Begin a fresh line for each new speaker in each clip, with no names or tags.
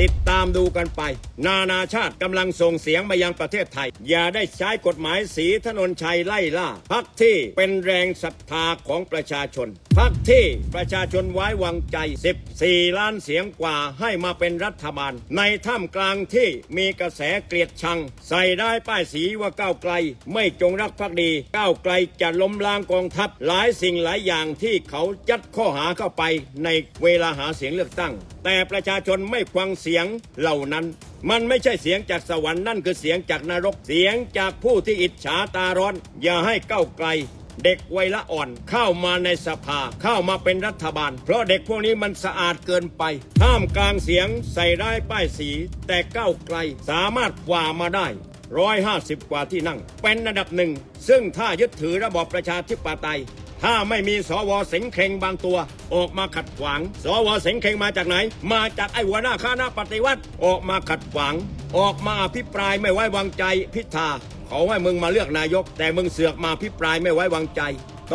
ติดตามดูกันไป นานาชาติกำลังส่งเสียงมายังประเทศไทย อย่าได้ใช้กฎหมายสีถนนชัยไล่ล่าพักที่เป็นแรงศรัทธาของประชาชนพักที่ประชาชนไว้วางใจ 14 ล้านเสียงกว่าให้มาเป็นรัฐบาล ในท่ามกลางที่มีกระแสเกลียดชัง ใส่ได้ป้ายสีว่าก้าวไกล ไม่จงรักภักดี ก้าวไกลจะล้มล้างกองทัพ หลายสิ่งหลายอย่างที่เขายัดข้อหาเข้าไปในเวลาหาเสียงเลือกตั้ง แต่ประชาชนไม่ฟังเสียงเหล่านั้น มันไม่ใช่เสียงจากสวรรค์นั่นคือเสียงจากนรกเสียงจากผู้ที่อิจฉาตาร้อน อย่าให้ก้าวไกล เด็กวัยละอ่อนเข้ามาในสภาเข้ามาเป็นรัฐบาล เพราะเด็กพวกนี้มันสะอาดเกินไปท่ามกลางเสียงใส่ได้ายป้ายสี แต่ก้าวไกลสามารถกว่ามาได้150กว่าที่นั่ง เป็นอันดับหนึ่ง ซึ่งถ้ายึดถือระบอบประชาธิปไตย ถ้าไม่มีสวเสงเคงบางตัว ออกมาขัดขวาง สวเสงเคงมาจากไหน มาจากไอ้หัวหน้าคณะปฏิวัติออกมาขัดขวาง ออกมาอภิปรายไม่ไว้วางใจพิธาขอให้มึงมาเลือกนายก แต่มึงเสือกมาพิปรายไม่ไว้วางใจ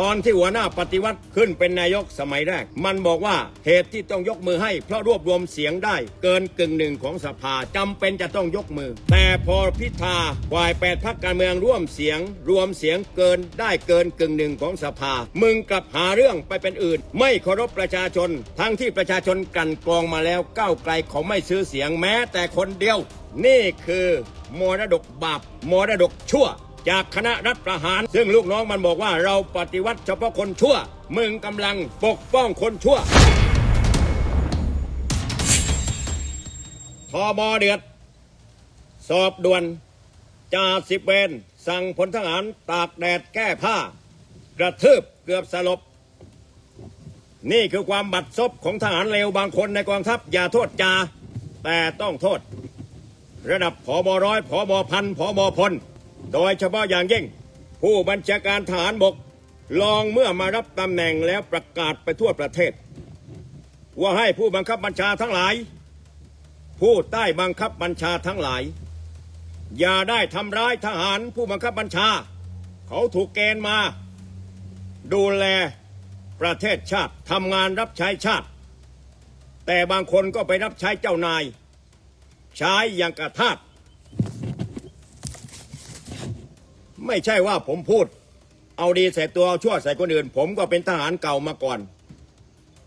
ตอนที่หัวหน้าปฏิวัติขึ้นเป็นนายกสมัยแรก มันบอกว่าเหตุที่ต้องยกมือให้ เพราะรวบรวมเสียงได้ เกินกึ่งหนึ่งของสภาจำเป็นจะต้องยกมือ แต่พอพิธาฝ่ายแปดพักการเมืองร่วมเสียง รวมเสียงเกินได้เกินกึ่งหนึ่งของสภา มึงกลับหาเรื่องไปเป็นอื่น ไม่เคารพประชาชน ทั้งที่ประชาชนกันกรองมาแล้วก้าวไกลเขาไม่ซื้อเสียงแม้แต่คนเดียว นี่คือมรดกบาปมรดกชั่ว จากคณะรัฐประหาร ซึ่งลูกน้องมันบอกว่าเราปฏิวัติเฉพาะคนชั่ว มึงกำลังปกป้องคนชั่วทอบอเดือด สอบด่วนจ่าสิบเวรสั่งพลทหารตากแดดแก้ผ้า กระทืบเกือบสลบ นี่คือความบัดซบของทหารเลวบางคนในกองทัพอย่าโทษจ่าแต่ต้องโทษ ระดับผอบร้อยผอบพันผอบพล โดยเฉพาะอย่างยิ่ง ผู้บัญชาการทหารบกลองเมื่อมารับตำแหน่งแล้วประกาศไปทั่วประเทศ ว่าให้ผู้บังคับบัญชาทั้งหลาย ผู้ใต้บังคับบัญชาทั้งหลาย อย่าได้ทำร้ายทหารผู้บังคับบัญชา เขาถูกเกณฑ์มา ดูแลประเทศชาติทำงานรับใช้ชาติ แต่บางคนก็ไปรับใช้เจ้านาย ใช้อย่างกระทาส ไม่ใช่ว่าผมพูด เอาดีใส่ตัวเอาชั่วใส่คนอื่น ผมก็เป็นทหารเก่ามาก่อน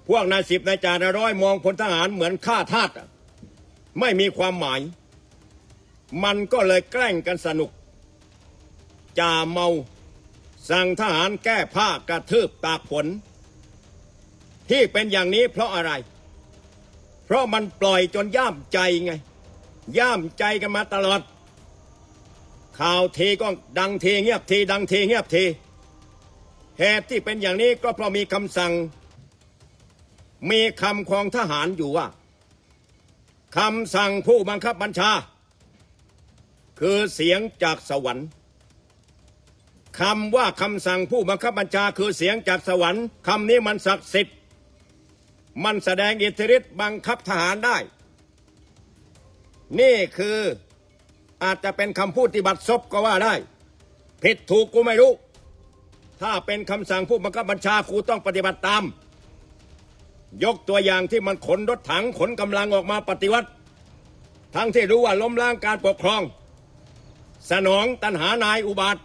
พวกนายสิบนายจ่านายร้อยมองพลทหารเหมือนฆ่าทาสอะไม่มีความหมาย มันก็เลยแกล้งกันสนุกจ่าเมา สั่งทหารแก้ผ้ากระทืบตากฝนที่เป็นอย่างนี้เพราะอะไร เพราะมันปล่อยจนย่ามใจไง ย่ามใจกันมาตลอด ข่าวทีก็ดังทีเงียบทีดังทีเงียบทีเหตุที่เป็นอย่างนี้ก็เพราะมีคำสั่ง มีคำของทหารอยู่ว่าคำสั่งผู้บังคับบัญชา คือเสียงจากสวรรค์คำว่าคำสั่งผู้บังคับบัญชาคือเสียงจากสวรรค์คำนี้มันศักดิ์สิทธิ์มันแสดงอิทธิฤทธิ์บังคับทหารได้ นี่คือ อาจจะเป็นคำพูดที่บัดซบก็ว่าได้ ผิดถูกกูไม่รู้ ถ้าเป็นคำสั่งผู้บังคับบัญชาครูต้องปฏิบัติตาม ยกตัวอย่างที่มันขนรถถังขนกำลังออกมาปฏิวัติ ทั้งที่รู้ว่าล้มล้างการปกครอง สนองตันหานายอุบาท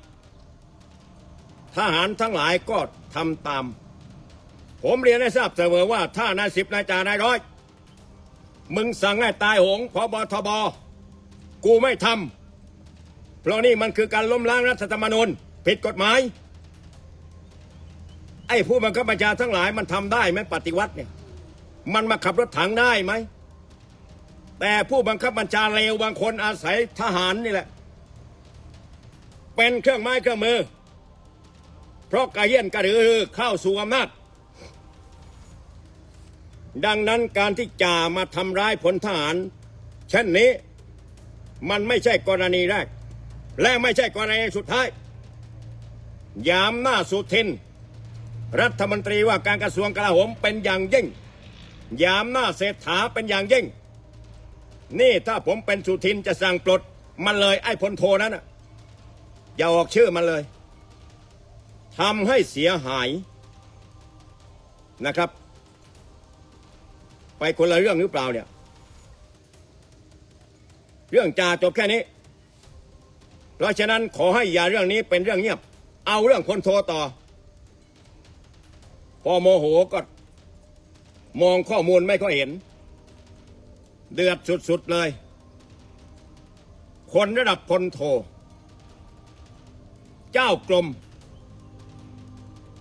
ทหารทั้งหลายก็ทำตาม ผมเรียนให้ทราบเสมอว่าถ้านายสิบนายจ่านายร้อย มึงสั่งให้ตายโหงพอบทบ กูไม่ทำเพราะนี่มันคือการล้มล้างรัฐธรรมนูญผิดกฎหมาย ไอ้ผู้บังคับบัญชาทั้งหลายมันทำได้ไหมปฏิวัติเนี่ย มันมาขับรถถังได้ไหม แต่ผู้บังคับบัญชาเลวบางคนอาศัยทหารนี่แหละ เป็นเครื่องไม้เครื่องมือ เพราะกระเฮียนกระดือเข้าสู่อำนาจดังนั้นการที่จ่ามาทำร้ายพลทหาร เช่นนี้ มันไม่ใช่กรณีแรก และไม่ใช่กรณีสุดท้าย ยามหน้าสุทิน รัฐมนตรีว่าการกระทรวงกลาโหมเป็นอย่างยิ่ง ยามหน้าเศรษฐาเป็นอย่างยิ่ง นี่ถ้าผมเป็นสุทินจะสั่งปลด มันเลยไอ้พลโทนั้นนะอย่าออกชื่อมันเลยทำให้เสียหายนะครับ ไปคนละเรื่องหรือเปล่าเนี่ย เรื่องจ่าจบแค่นี้ เพราะฉะนั้นขอให้อย่าเรื่องนี้เป็นเรื่องเงียบ เอาเรื่องคนโทรต่อ พอโมโหก็มองข้อมูลไม่ค่อยเห็น เดือดสุดๆเลย คนระดับพลโท เจ้ากรม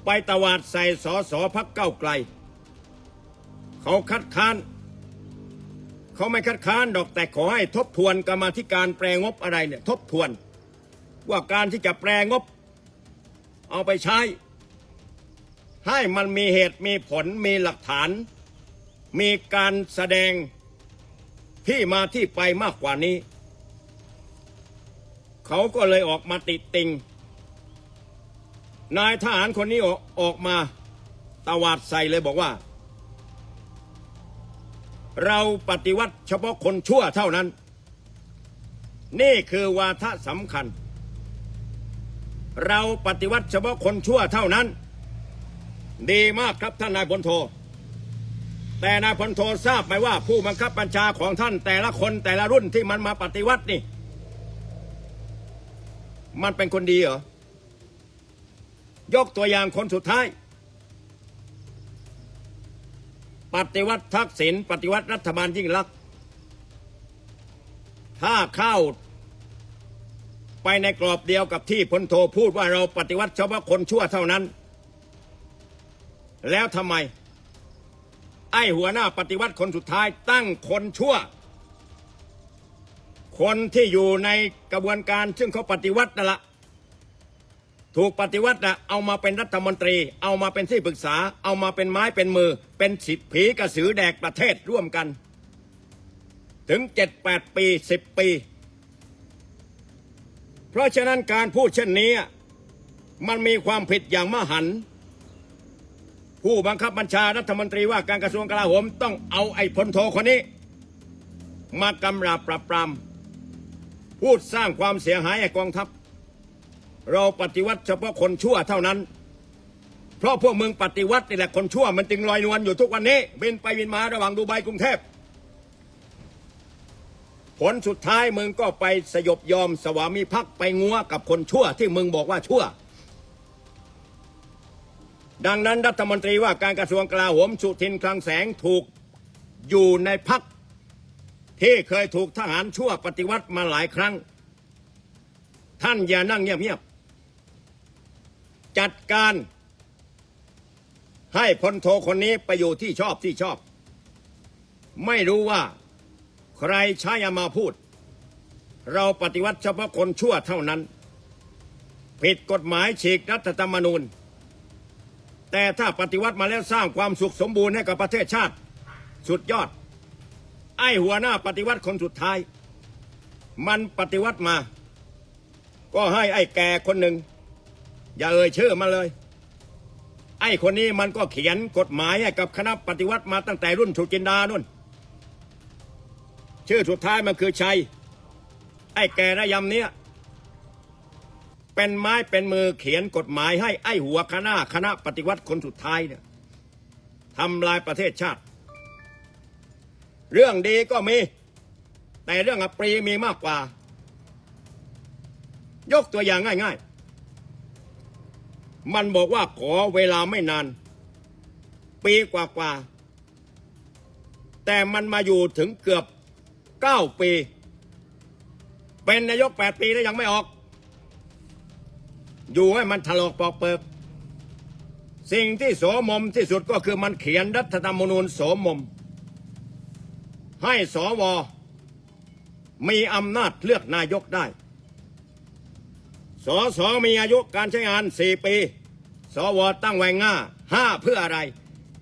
ไปตวาดใส่สอสอพักเก้าไกล เขาคัดค้าน เขาไม่คัดค้านดอกแต่ขอให้ทบทวนกรรมธิการแปลงบอะไรเนี่ยทบทวน ว่าการที่จะแปลงบ เอาไปใช้ ให้มันมีเหตุมีผลมีหลักฐาน มีการแสดงที่มาที่ไปมากกว่านี้ เขาก็เลยออกมาติดติง นายทหารคนนี้ออกออกมาตวาดใส่เลยบอกว่า เราปฏิวัติเฉพาะคนชั่วเท่านั้น นี่คือวาทะสำคัญ เราปฏิวัติเฉพาะคนชั่วเท่านั้น ดีมากครับท่านนายพลโท แต่นายพลโททราบไหมว่าผู้บังคับบัญชาของท่านแต่ละคนแต่ละรุ่นที่มันมาปฏิวัตินี่ มันเป็นคนดีเหรอ ยกตัวอย่างคนสุดท้าย ปฏิวัติทักษิณปฏิวัติรัฐบาลยิ่งลักษณ์ถ้าเข้าไปในกรอบเดียวกับที่พลโทพูดว่าเราปฏิวัติเฉพาะคนชั่วเท่านั้น แล้วทำไม ไอ้หัวหน้าปฏิวัติคนสุดท้ายตั้งคนชั่ว คนที่อยู่ในกระบวนการซึ่งเขาปฏิวัตินั่นละ ถูกปฏิวัตินะเอามาเป็นรัฐมนตรี เอามาเป็นที่ปรึกษา เอามาเป็นไม้เป็นมือ เป็นสิทธิผีกระสือแดกประเทศร่วมกัน ถึงเจ็ดแปดปีสิบปี เพราะฉะนั้นการพูดเช่นนี้ มันมีความผิดอย่างมหัน ผู้บังคับบัญชารัฐมนตรีว่าการกระทรวงกลาโหมต้องเอาไอ้พลโทคนนี้ มากำราบปรับปรามพูดสร้างความเสียหายให้กองทัพ เราปฏิวัติเฉพาะคนชั่วเท่านั้น เพราะพวกมึงปฏิวัตินี่แหละคนชั่วมันจึงลอยนวลอยู่ทุกวันนี้บินไปบินมาระหว่างดูไบกรุงเทพผลสุดท้ายมึงก็ไปสยบยอมสวามิภักดิ์ไปงัวกับคนชั่วที่มึงบอกว่าชั่ว ดังนั้นรัฐมนตรีว่าการกระทรวงกลาโหมสุทินคลังแสงถูกอยู่ในพักที่เคยถูกทหารชั่วปฏิวัติมาหลายครั้ง ท่านอย่านั่งเงียบ จัดการ ให้พลโทคนนี้ไปอยู่ที่ชอบที่ชอบ ไม่รู้ว่า ใครใช้อามาพูด เราปฏิวัติเฉพาะคนชั่วเท่านั้น ผิดกฎหมายฉีกรัฐธรรมนูญ แต่ถ้าปฏิวัติมาแล้วสร้างความสุขสมบูรณ์ให้กับประเทศชาติ สุดยอด ไอหัวหน้าปฏิวัติคนสุดท้าย มันปฏิวัติมา ก็ให้ไอ้แก่คนหนึ่ง อย่าเอ่ยชื่อมาเลย ไอ้คนนี้มันก็เขียนกฎหมายให้กับคณะปฏิวัติมาตั้งแต่รุ่นสุจินดานุ่น ชื่อสุดท้ายมันคือชัย ไอ้แก่ระยำเนี้ยเป็นไม้เป็นมือเขียนกฎหมายให้ไอ้หัวคณะคณะปฏิวัติคนสุดท้ายเนี่ยทำลายประเทศชาติ เรื่องดีก็มี แต่เรื่องอปรีมีมากกว่า ยกตัวอย่างง่าย ๆ มันบอกว่าขอเวลาไม่นาน ปีกว่าๆ แต่มันมาอยู่ถึงเกือบเก้าปี เป็นนายกแปดปีแล้วยังไม่ออก อยู่ให้มันถลอกปอกเปิก สิ่งที่โสมมที่สุดก็คือมันเขียนรัฐธรรมนูญโสมม ให้สวมีอำนาจเลือกนายกได้ สสมีอายุการใช้งานสี่ปี สวตั้งไว้ง่าห้าเพื่ออะไร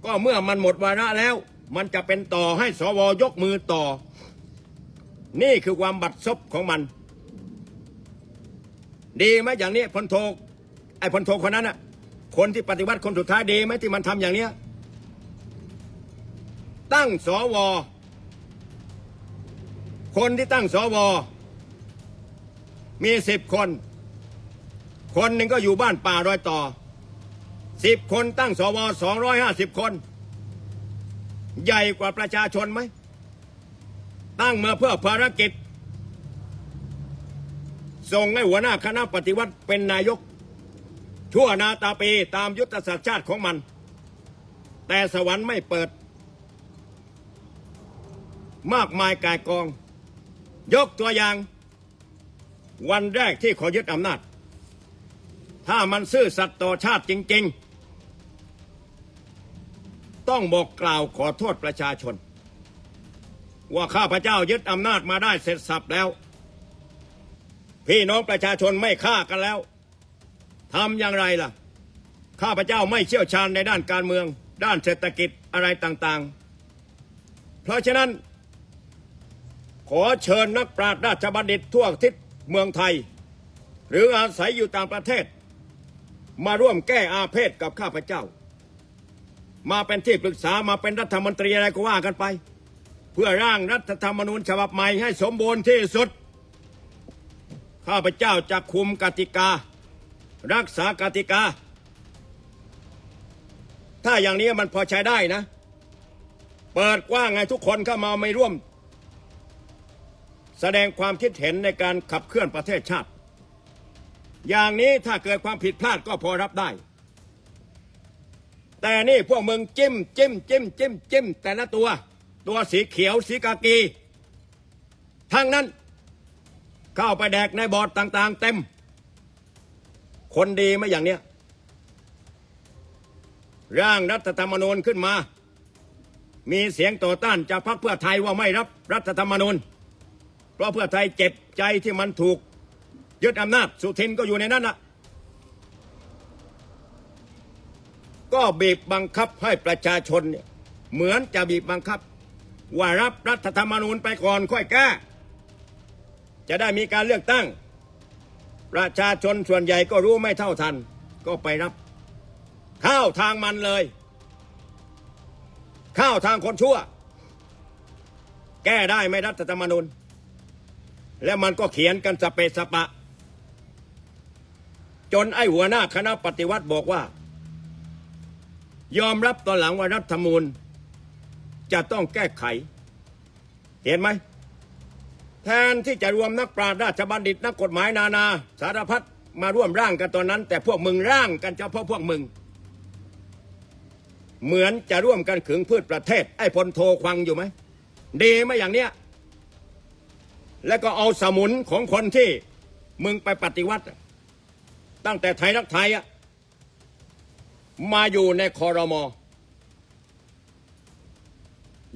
ก็เมื่อมันหมดวาระแล้ว มันจะเป็นต่อให้สวยกมือต่อ นี่คือความบัดซบของมัน ดีไหมอย่างนี้พลโทไอ้พลโทคนนั้นน่ะคนที่ปฏิวัติคนสุดท้ายดีไหมที่มันทำอย่างเนี้ยตั้งสว คนที่ตั้งสว มีสิบคน คนหนึ่งก็อยู่บ้านป่ารอยต่อสิบคนตั้งสวสองร้อยห้าสิบคน ใหญ่กว่าประชาชนไหม ตั้งมาเพื่อภารกิจ ส่งให้หัวหน้าคณะปฏิวัติเป็นนายก ชั่วนาตาปีตามยุทธศาสตร์ชาติของมัน แต่สวรรค์ไม่เปิด มากมายกายกอง ยกตัวอย่าง วันแรกที่ขอยึดอำนาจ ถ้ามันซื่อสัตย์ต่อชาติจริง ๆ ต้องบอกกล่าวขอโทษประชาชน ว่าข้าพเจ้ายึดอำนาจมาได้เสร็จสับแล้ว พี่น้องประชาชนไม่ฆ่ากันแล้วทำอย่างไรล่ะ ข้าพเจ้าไม่เชี่ยวชาญในด้านการเมือง ด้านเศรษฐกิจอะไรต่างๆ เพราะฉะนั้น ขอเชิญนักปราชญ์ราชบัณฑิตทั่วทิศเมืองไทย หรืออาศัยอยู่ต่างประเทศ มาร่วมแก้อาเพศกับข้าพเจ้า มาเป็นที่ปรึกษามาเป็นรัฐมนตรีอะไรก็ว่ากันไป เพื่อร่างรัฐธรรมนูญฉบับใหม่ให้สมบูรณ์ที่สุด ข้าพเจ้าจะคุมกติกา รักษากติกา ถ้าอย่างนี้มันพอใช้ได้นะ เปิดกว้างให้ทุกคนเข้ามาไม่ร่วม แสดงความคิดเห็นในการขับเคลื่อนประเทศชาติ อย่างนี้ถ้าเกิดความผิดพลาดก็พอรับได้ แต่นี่พวกมึงจิ้มจิ้มจิ้มจิ้มจิ้มแต่ละตัว ตัวสีเขียวสีกากี ทั้งนั้น เข้าไปแดกในบอร์ดต่าง ๆ เต็ม คนดีไหมอย่างเนี้ยร่างรัฐธรรมนูญขึ้นมา มีเสียงต่อต้านจากพรรคเพื่อไทยว่าไม่รับรัฐธรรมนูญ เพราะเพื่อไทยเจ็บใจที่มันถูก ยึดอำนาจสุทินก็อยู่ในนั้นนะก็บีบบังคับให้ประชาชนเนี่ยเหมือนจะบีบบังคับ ว่ารับรัฐธรรมนูญไปก่อนค่อยแก้จะได้มีการเลือกตั้ง ประชาชนส่วนใหญ่ก็รู้ไม่เท่าทัน ก็ไปรับ เข้าทางมันเลย เข้าทางคนชั่ว แก้ได้ไหมรัฐธรรมนูญ แล้วมันก็เขียนกันสเปสปะ จนไอ้หัวหน้าคณะปฏิวัติบอกว่า ยอมรับตอนหลังว่ารัฐธรรมนูญจะต้องแก้ไข เห็นไหม แทนที่จะรวมนักปราชญ์ราชบัณฑิตนักกฎหมายนานา สารพัดมาร่วมร่างกันตอนนั้น แต่พวกมึงร่างกันเฉพาะพวกมึง เหมือนจะร่วมกันขึงพืชประเทศ ไอ้พลโทควังอยู่ไหมดีไหมอย่างเนี้ย แล้วก็เอาสมุนของคนที่มึงไปปฏิวัติ ตั้งแต่ไทยรักไทยอะมาอยู่ในคอรมอ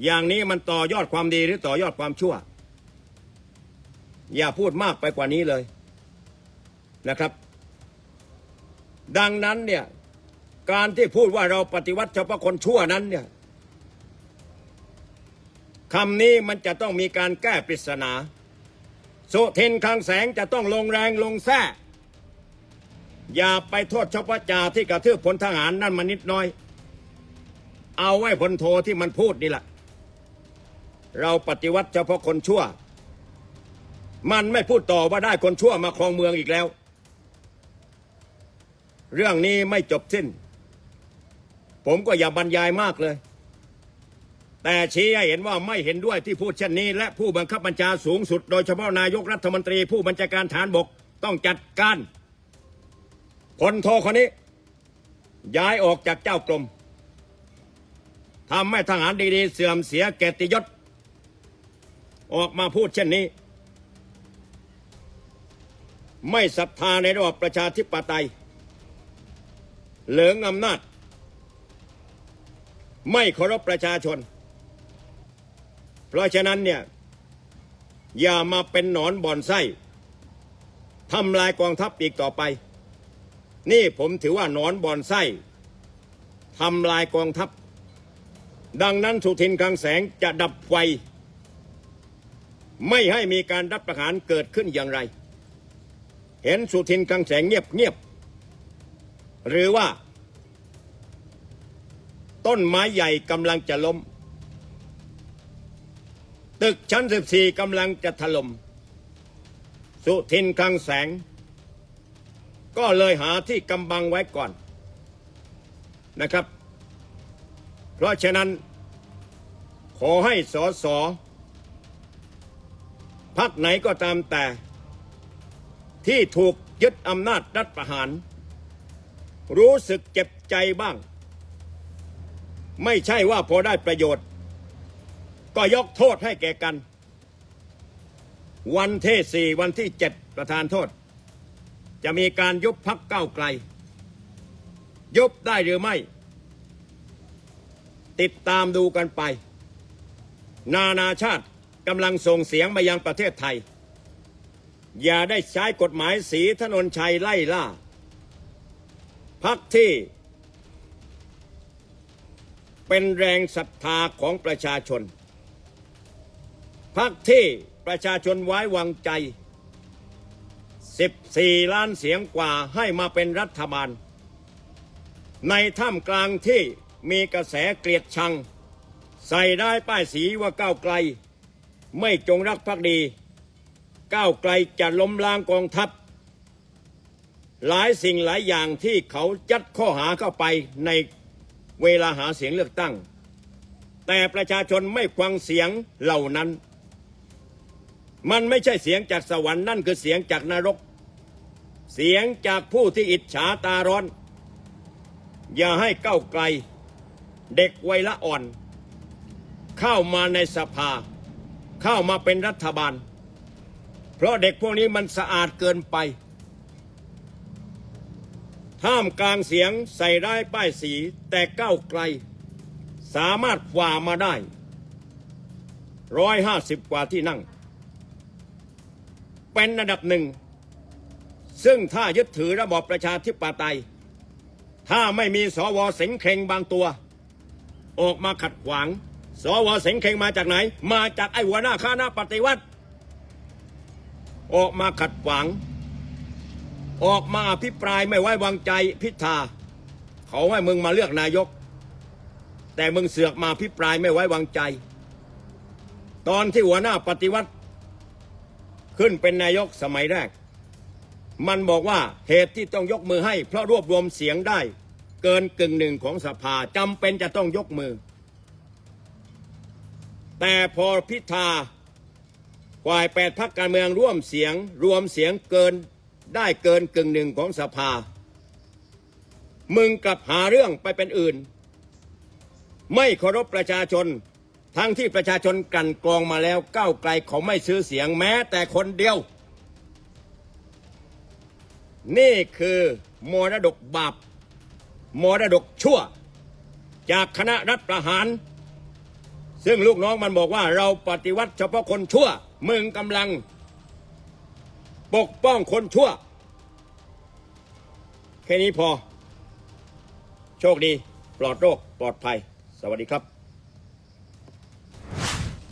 อย่างนี้มันต่อยอดความดีหรือต่อยอดความชั่ว อย่าพูดมากไปกว่านี้เลยนะครับ ดังนั้นเนี่ยการที่พูดว่าเราปฏิวัติเฉพาะคนชั่วนั้นเนี่ยคำนี้มันจะต้องมีการแก้ปริศนา โสุทินคลังแสงจะต้องลงแรงลงแท้ อย่าไปโทษเฉพาะจ่าที่กระทืบพลทหารนั่นมานิดน้อย เอาไว้พลโทที่มันพูดนี่แหละ เราปฏิวัติเฉพาะคนชั่ว มันไม่พูดต่อว่าได้คนชั่วมาครองเมืองอีกแล้ว เรื่องนี้ไม่จบสิ้น ผมก็อย่าบรรยายมากเลย แต่ชี้ให้เห็นว่าไม่เห็นด้วยที่พูดเช่นนี้ และผู้บังคับบัญชาสูงสุด โดยเฉพาะนายกรัฐมนตรีผู้บัญชาการฐานบกต้องจัดการ พลโทคนนี้ ย้ายออกจากเจ้ากรมทำให้ทหารดีๆ เสื่อมเสียเกียรติยศ ออกมาพูดเช่นนี้ ไม่ศรัทธาในระบอบประชาธิปไตย เหลืองอำนาจ ไม่เคารพประชาชน เพราะฉะนั้นเนี่ย อย่ามาเป็นหนอนบ่อนไส้ทำลายกองทัพอีกต่อไป นี่ผมถือว่านอนบอนไส้ทำลายกองทัพ ดังนั้นสุทินคลังแสงจะดับไฟ ไม่ให้มีการรัฐประหารเกิดขึ้นอย่างไร เห็นสุทินคลังแสงเงียบเงียบ หรือว่า ต้นไม้ใหญ่กำลังจะล้ม ตึกชั้น 14กำลังจะถล่มสุทินคลังแสง ก็เลยหาที่กำบังไว้ก่อนนะครับ เพราะฉะนั้นขอให้สอสอพักไหนก็ตามแต่ ที่ถูกยึดอำนาจรัฐประหาร รู้สึกเจ็บใจบ้าง ไม่ใช่ว่าพอได้ประโยชน์ ก็ยกโทษให้แก่กัน วันที่สี่วันที่เจ็ดประธานโทษ จะมีการยุบพักเก้าไกล ยุบได้หรือไม่ ติดตามดูกันไป นานาชาติกำลังส่งเสียงมายังประเทศไทย อย่าได้ใช้กฎหมายสีถนนชัยไล่ล่า พักที่ เป็นแรงศรัทธาของประชาชน พักที่ประชาชนไว้วางใจ 14 ล้านเสียงกว่าให้มาเป็นรัฐบาล ในท่ามกลางที่มีกระแสเกลียดชัง ใส่ได้ป้ายสีว่าก้าวไกล ไม่จงรักภักดี ก้าวไกลจะล้มล้างกองทัพ หลายสิ่งหลายอย่างที่เขายัดข้อหาเข้าไปในเวลาหาเสียงเลือกตั้ง แต่ประชาชนไม่ฟังเสียงเหล่านั้นมันไม่ใช่เสียงจากสวรรค์นั่นคือเสียงจากนรก เสียงจากผู้ที่อิจฉาตาร้อน อย่าให้เก้าไกล เด็กวัยละอ่อน เข้ามาในสภา เข้ามาเป็นรัฐบาล เพราะเด็กพวกนี้มันสะอาดเกินไป ท่ามกลางเสียงใส่ได้ป้ายสีแต่เก้าไกล สามารถฝ่ามาได้ร้อยห้าสิบกว่าที่นั่ง เป็นอันดับหนึ่ง ซึ่งถ้ายึดถือระบอบประชาธิปไตย ถ้าไม่มีสวเสงเครงบางตัว ออกมาขัดขวาง สวเสงเครงมาจากไหน มาจากไอ้หัวหน้าคณะปฏิวัติ ออกมาขัดขวาง ออกมาอภิปรายไม่ไว้วางใจพิธาเขาให้มึงมาเลือกนายก แต่มึงเสือกมาอภิปรายไม่ไว้วางใจ ตอนที่หัวหน้าปฏิวัติ ขึ้นเป็นนายกสมัยแรก มันบอกว่าเหตุที่ต้องยกมือให้ เพราะรวบรวมเสียงได้ เกินกึ่งหนึ่งของสภาจำเป็นจะต้องยกมือ แต่พอพิธาฝ่ายแปดพักการเมืองร่วมเสียงรวมเสียงเกินได้เกินกึ่งหนึ่งของสภา มึงกลับหาเรื่องไปเป็นอื่น ไม่เคารพประชาชน ทั้งที่ประชาชนกันกรองมาแล้วก้าวไกลเขาไม่ซื้อเสียงแม้แต่คนเดียว นี่คือมรดกบาปมรดกชั่ว จากคณะรัฐประหาร ซึ่งลูกน้องมันบอกว่าเราปฏิวัติเฉพาะคนชั่ว มึงกำลัง ปกป้องคนชั่ว แค่นี้พอ โชคดี ปลอดโรค ปลอดภัย สวัสดีครับ